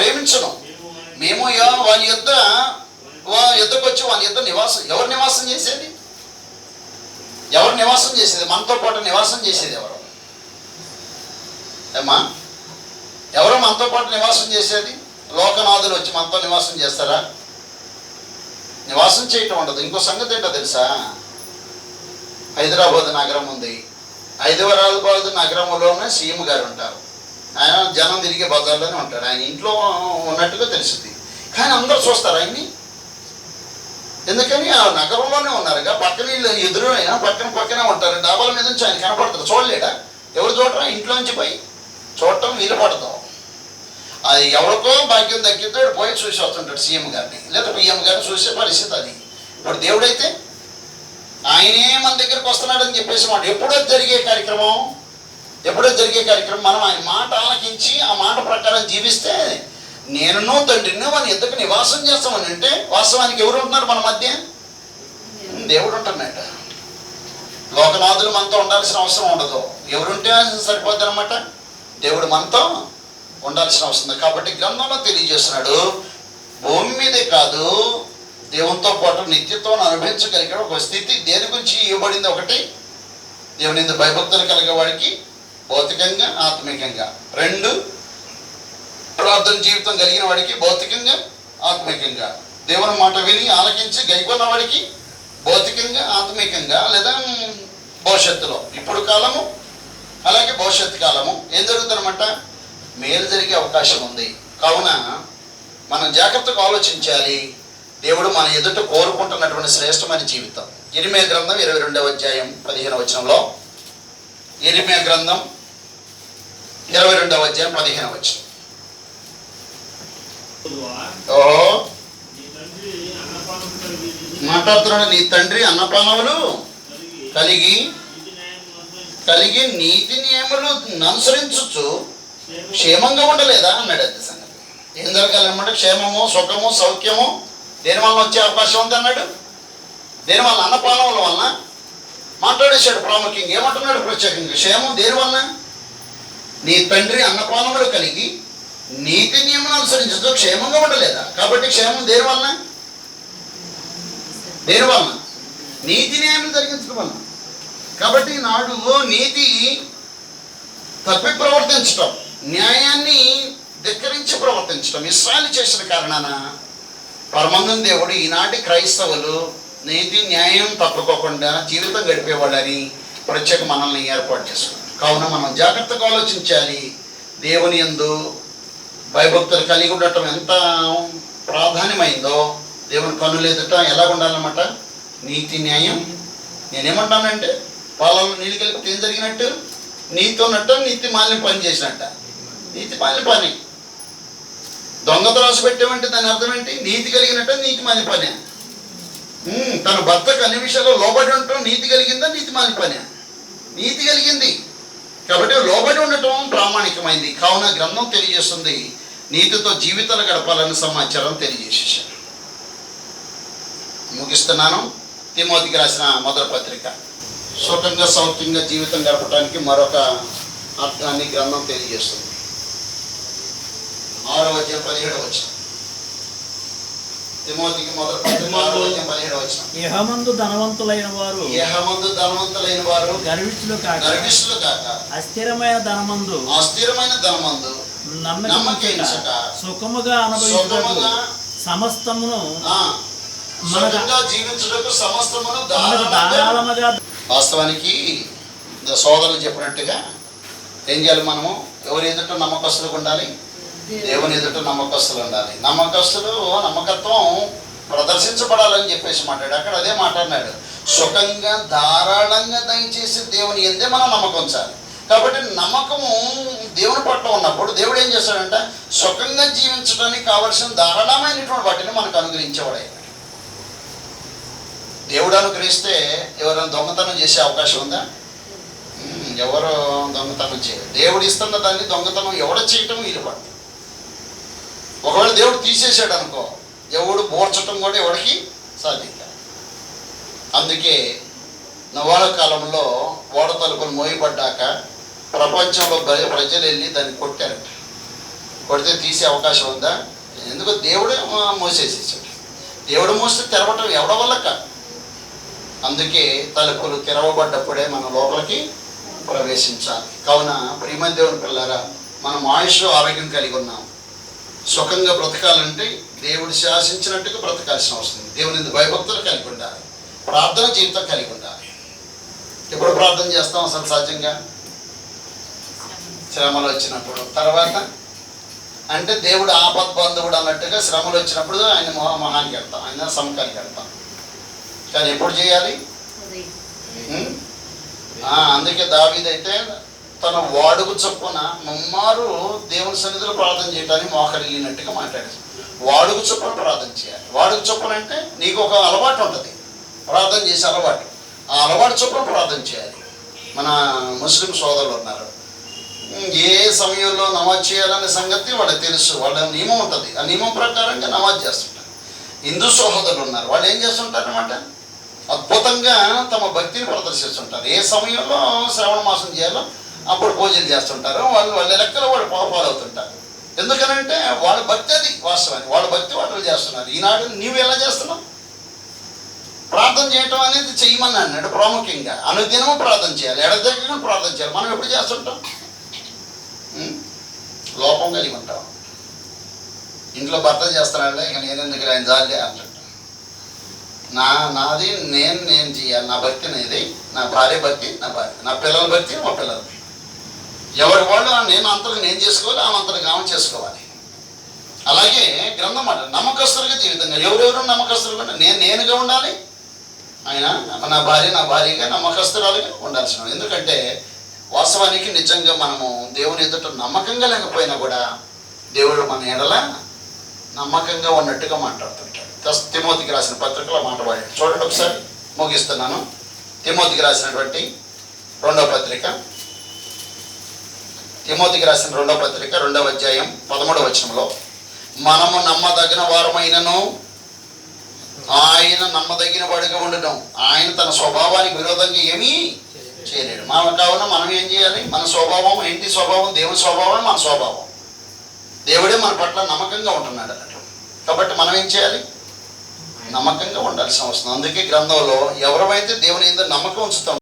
ప్రేమించను మేము వాని యొద్ వాని యుద్ధకు వచ్చి వాని యొద్ద నివాసం ఎవరు నివాసం చేసేది? ఎవరు నివాసం చేసేది? మనతో పాటు నివాసం చేసేది ఎవరు? ఏమా ఎవరు మనతో పాటు నివాసం చేసేది? లోకనాథులు వచ్చి మనతో నివాసం చేస్తారా? నివాసం చేయటం ఉండదు. ఇంకో సంగతి ఏంటో తెలుసా? హైదరాబాద్ నగరం ఉంది. హైదరాబాద్ నగరంలోనే సీఎం గారు ఉంటారు. ఆయన జనం తిరిగే బజార్లోనే ఉంటాడు. ఆయన ఇంట్లో ఉన్నట్టుగా తెలుస్తుంది. కానీ అందరూ చూస్తారు ఆయన్ని. ఎందుకని? ఆ నగరంలోనే ఉన్నారుగా పక్కన వీళ్ళు ఎదురు అయినా పక్కన పక్కనే ఉంటారు. డాబాల మీద నుంచి ఆయన కనపడతారు చూడలేడా? ఎవరు చూడరా? ఇంట్లోంచి పోయి చూడటం వీలు పడతాం అది ఎవరికో భాగ్యం దక్కితే పోయి చూసి వస్తుంటాడు సీఎం గారిని. లేదా పిఎం గారిని చూసే పరిస్థితి అది. ఇప్పుడు దేవుడైతే ఆయనే మన దగ్గరకు వస్తున్నాడని చెప్పేసి మాట. ఎప్పుడో జరిగే కార్యక్రమం ఎప్పుడో జరిగే కార్యక్రమం మనం ఆయన మాట ఆలకించి ఆ మాట ప్రకారం జీవిస్తే నేనును తండ్రిని మన ఎందుకు నివాసం చేస్తామని అంటే వాస్తవానికి ఎవరు ఉంటున్నారు మన మధ్య? దేవుడు ఉంటున్నాడు లోకనాథులు మనతో ఉండాల్సిన అవసరం ఉండదు. ఎవరుంటే సరిపోద్ది అనమాట దేవుడు మనతో ఉండాల్సిన అవసరం ఉంది. కాబట్టి గ్రంథంలో తెలియజేస్తున్నాడు భూమి మీదే కాదు దేవునితో పాటు నిత్యత్వం అనుభవించగలిగే ఒక స్థితి దేని గురించి ఇవ్వబడింది ఒకటి? దేవుని భయభక్తులు కలిగే వాడికి భౌతికంగా ఆత్మికంగా రెండు ప్రార్థన జీవితం కలిగిన వాడికి భౌతికంగా ఆత్మికంగా దేవుని మాట విని ఆలకించి గైకొన్న వాడికి భౌతికంగా ఆత్మికంగా లేదా భవిష్యత్తులో. ఇప్పుడు కాలము అలాగే భవిష్యత్తు కాలము. ఏం జరుగుతుందన్నమాట? మేలు జరిగే అవకాశం ఉంది. కావున మనం జాగ్రత్తగా ఆలోచించాలి. దేవుడు మన ఎదుట కోరుకుంటున్నటువంటి శ్రేష్టమైన జీవితం. ఎనిమే గ్రంథం ఇరవై రెండవ అధ్యాయం పదిహేను వచనంలో. ఎనిమే గ్రంథం ఇరవై రెండవ అధ్యాయం పదిహేను ఓహో. మాట్లాడుతున్నాడు నీ తండ్రి అన్నపానములు కలిగి కలిగి నీతి నియములు అనుసరించచ్చు క్షేమంగా ఉండలేదా అన్నాడు అది సంగతి. ఏం జరగాలన్నమాట క్షేమము సుఖము సౌఖ్యము దేని వలన వచ్చే అవకాశం ఉంది అన్నాడు? దేని వలన? అన్నపానముల వలన. మాట్లాడేశాడు ప్రాముఖ్యంగా. ఏమంటున్నాడు ప్రత్యేకంగా? క్షేమం దేని వలన? నీ తండ్రి అన్నపానములు కలిగి నీతి నియమం అనుసరించదు క్షేమంగా ఉండలేదా? కాబట్టి క్షేమం దేని వలన? దేని వలన? నీతి నియమం జరిగించడం వలన. కాబట్టి నాడు నీతి తప్పి ప్రవర్తించటం న్యాయాన్ని ధిక్కరించి ప్రవర్తించటం ఇస్రాయలు చేసిన కారణాన పరమందం దేవుడు ఈనాటి క్రైస్తవులు నీతి న్యాయం తప్పుకోకుండా జీవితం గడిపేవాళ్ళని ప్రత్యేక మనల్ని ఏర్పాటు చేసుకున్నాం కావున మనం జాగ్రత్తగా ఆలోచించాలి. దేవుని ఎందు భయభక్తులు కలిగి ఉండటం ఎంత ప్రాధాన్యమైందో దేవుని కన్నులు ఎదుట ఎలా ఉండాలన్నమాట? నీతి న్యాయం. నేనేమంటానంటే పొలంలో నీళ్ళు కలిపితే ఏం జరిగినట్టు? నీతి ఉన్నట్టు నీతి మాలిన పని చేసినట్ట. నీతి మాలిన పని. దొంగత రాసి పెట్టామంటే దాని అర్థం ఏంటి? నీతి కలిగినట్టు నీతి మాలిన పని. తన భర్తకు అన్ని విషయాల్లో లోబడి ఉండటం నీతి కలిగిందా నీతి మాలిన పని? నీతి కలిగింది. కాబట్టి లోబడి ఉండటం ప్రామాణికమైంది. కావున గ్రంథం తెలియజేస్తుంది. నీతితో జీవితాలు గడపాలని సమాచారం తెలియజేసేసారు ముగిస్తున్నాను. తిమోతికి రాసిన మొదటి పత్రిక. సుఖంగా సౌఖ్యంగా జీవితం గడపడానికి మరొక అర్థాన్ని గ్రంథం తెలియజేస్తుంది. ఆరో అధ్యాయం పదిహేడు వచ్చిన తిమోతికి మొదటి పత్రిక వచనం యహమందు ధనవంతులైన వారు యహమందు ధనవంతులైన వారు గర్విష్ఠులు కాక గర్విష్ఠులు కాక అస్థిరమైన ధనమందు అస్థిరమైన ధనమందు నమ్మకించక సుఖముగా అనుభవించుటకు సమస్తమును సుఖంగా జీవించుటకు సమస్తమును ధారాళముగా వాస్తవానికి సోదరులు చెప్పినట్టుగా ఏం చేయాలి మనము? ఎవరు ఎదుట నమ్మకస్తులకు ఉండాలి? దేవుని ఎదుట నమ్మకస్తులు ఉండాలి. నమ్మకస్తులు నమ్మకత్వం ప్రదర్శించబడాలని చెప్పేసి మాట్లాడు అక్కడ అదే మాట్లాడినాడు. సుఖంగా ధారాళంగా దయచేసి దేవుని ఎందే మనం నమ్మకం ఉంచాలి. కాబట్టి నమ్మకము దేవుని పట్ల ఉన్నప్పుడు దేవుడు ఏం చేస్తాడంటే? సుఖంగా జీవించడానికి కావలసిన ధారాళమైనటువంటి వాటిని మనకు అనుగ్రహించేవాడే. దేవుడు అనుగ్రహిస్తే ఎవరైనా దొంగతనం చేసే అవకాశం ఉందా? ఎవరు దొంగతనం చేయరు. దేవుడు ఇస్తున్న దాన్ని దొంగతనం ఎవడ చేయటం వీలు ఒకవేళ దేవుడు తీసేసాడు అనుకో ఎవడు బోర్చటం కూడా ఎవడికి సాధ్యం కాదు అందుకే నవాల కాలంలో ఓడ తలుపులు మోయబడ్డాక ప్రపంచంలో ప్రజలు వెళ్ళి దాన్ని కొట్టారట. కొడితే తీసే అవకాశం ఉందా? ఎందుకు దేవుడే మోసేసేసాడు. దేవుడు మోస్తే తెరవటం ఎవడ వల్ల కాదు అందుకే తలుపులు తెరవబడ్డప్పుడే మన లోపలికి ప్రవేశించాలి. కావున ప్రియమైన దేవుని పిల్లారా మనం ఆయుష్ ఆరోగ్యం కలిగి ఉన్నాం. సుఖంగా బ్రతకాలంటే దేవుడు శాసించినట్టుగా బ్రతకాల్సిన అవసరం. దేవుని భయభక్తులు కలిగి ఉండాలి. ప్రార్థన జీవితం కలిగి ఉండాలి. ఎప్పుడు ప్రార్థన చేస్తాం అసలు సహజంగా? శ్రమలు వచ్చినప్పుడు. తర్వాత అంటే దేవుడు ఆపద్ బంధువుడు అన్నట్టుగా శ్రమలు వచ్చినప్పుడు ఆయన మొహ మొహానికి వెళ్తాం. ఆయన సమకానికి వెళ్తాం. కానీ ఎప్పుడు చేయాలి? అందుకే దావీదైతే తన వాడుకు చొప్పున ముమ్మారు దేవుని సన్నిధిలో ప్రార్థన చేయడానికి మోకరిల్లినట్టుగా మాట్లాడారు. వాడుకు చొప్పున ప్రార్థన చేయాలి. వాడుకు చొప్పున అంటే నీకు ఒక అలవాటు ఉంటుంది. ప్రార్థన చేసే అలవాటు. ఆ అలవాటు చొప్పున ప్రార్థన చేయాలి. మన ముస్లిం సోదరులు ఉన్నారు. ఏ సమయంలో నమాజ్ చేయాలనే సంగతి వాళ్ళకి తెలుసు. వాళ్ళ నియమం ఉంటుంది. ఆ నియమం ప్రకారంగా నమాజ్ చేస్తుంటారు. హిందూ సోదరులు ఉన్నారు. వాళ్ళు ఏం చేస్తుంటారనమాట అద్భుతంగా తమ భక్తిని ప్రదర్శిస్తుంటారు. ఏ సమయంలో శ్రవణ మాసం చేయాలో అప్పుడు పూజలు చేస్తుంటారు. వాళ్ళు వాళ్ళ లెక్కలో వాళ్ళు పాపాలు అవుతుంటారు. ఎందుకనంటే వాళ్ళ భక్తి అది వాస్తవాన్ని వాళ్ళ భక్తి వాళ్ళు చేస్తున్నారు. ఈనాడు నీవు ఎలా చేస్తున్నావు? ప్రార్థన చేయటం అనేది చేయమని అన్నాడు ప్రాముఖ్యంగా. అనుదినము ప్రార్థన చేయాలి. ఎడదగ్గర ప్రార్థన చేయాలి. మనం ఎప్పుడు చేస్తుంటాం? లోపం కలిగి ఉంటాం ఇంట్లో భర్త చేస్తున్నాడు ఇక నేను ఎందుకు ఆయన జాలి అంటాడు నా నాది నేను నేను చేయాలి. నా భక్తి అనేది నా భార్య భక్తి నా భార్య. నా పిల్లల భక్తి మా పిల్లల భక్తి. ఎవరి వాళ్ళు నేను అంతరం నేను చేసుకోవాలి ఆమె అంతరం ఆమె చేసుకోవాలి. అలాగే గ్రంథం మాట నమ్మకస్తులుగా జీవితంగా ఎవరెవరు నమ్మకస్తులుగా ఉండాలి? నేను నేనుగా ఉండాలి. ఆయన నా భార్య నా భార్యగా నమ్మకస్తురాలుగా ఉండాల్సిన ఎందుకంటే వాస్తవానికి నిజంగా మనము దేవుని ఎదుట నమ్మకంగా లేకపోయినా కూడా దేవుడు మన ఎడల నమ్మకంగా ఉన్నట్టుగా మాట్లాడుతుంటాడు. తిమోతికి రాసిన పత్రికలో మాట్లాడాడు చూడండి ఒకసారి ముగిస్తున్నాను. తిమోతికి రాసినటువంటి రెండవ పత్రిక. తిమోతికి రాసిన రెండవ పత్రిక రెండవ అధ్యాయం పదమూడవ వచనంలో మనము నమ్మదగిన వారమైనను ఆయన నమ్మదగిన వాడిగా ఉండడం ఆయన తన స్వభావానికి విరోధంగా ఏమీ చేయలేడు. మనం కావున మనం ఏం చేయాలి? మన స్వభావం ఇంటి స్వభావం? దేవుని స్వభావం మన స్వభావం. దేవుడే మన పట్ల నమ్మకంగా ఉంటున్నాడు అన్నట్టు. కాబట్టి మనం ఏం చేయాలి? నమ్మకంగా ఉండాల్సిన అవసరం. అందుకే గ్రంథంలో ఎవరైతే దేవుని ఎందుకు నమ్మకం ఉంచుతాం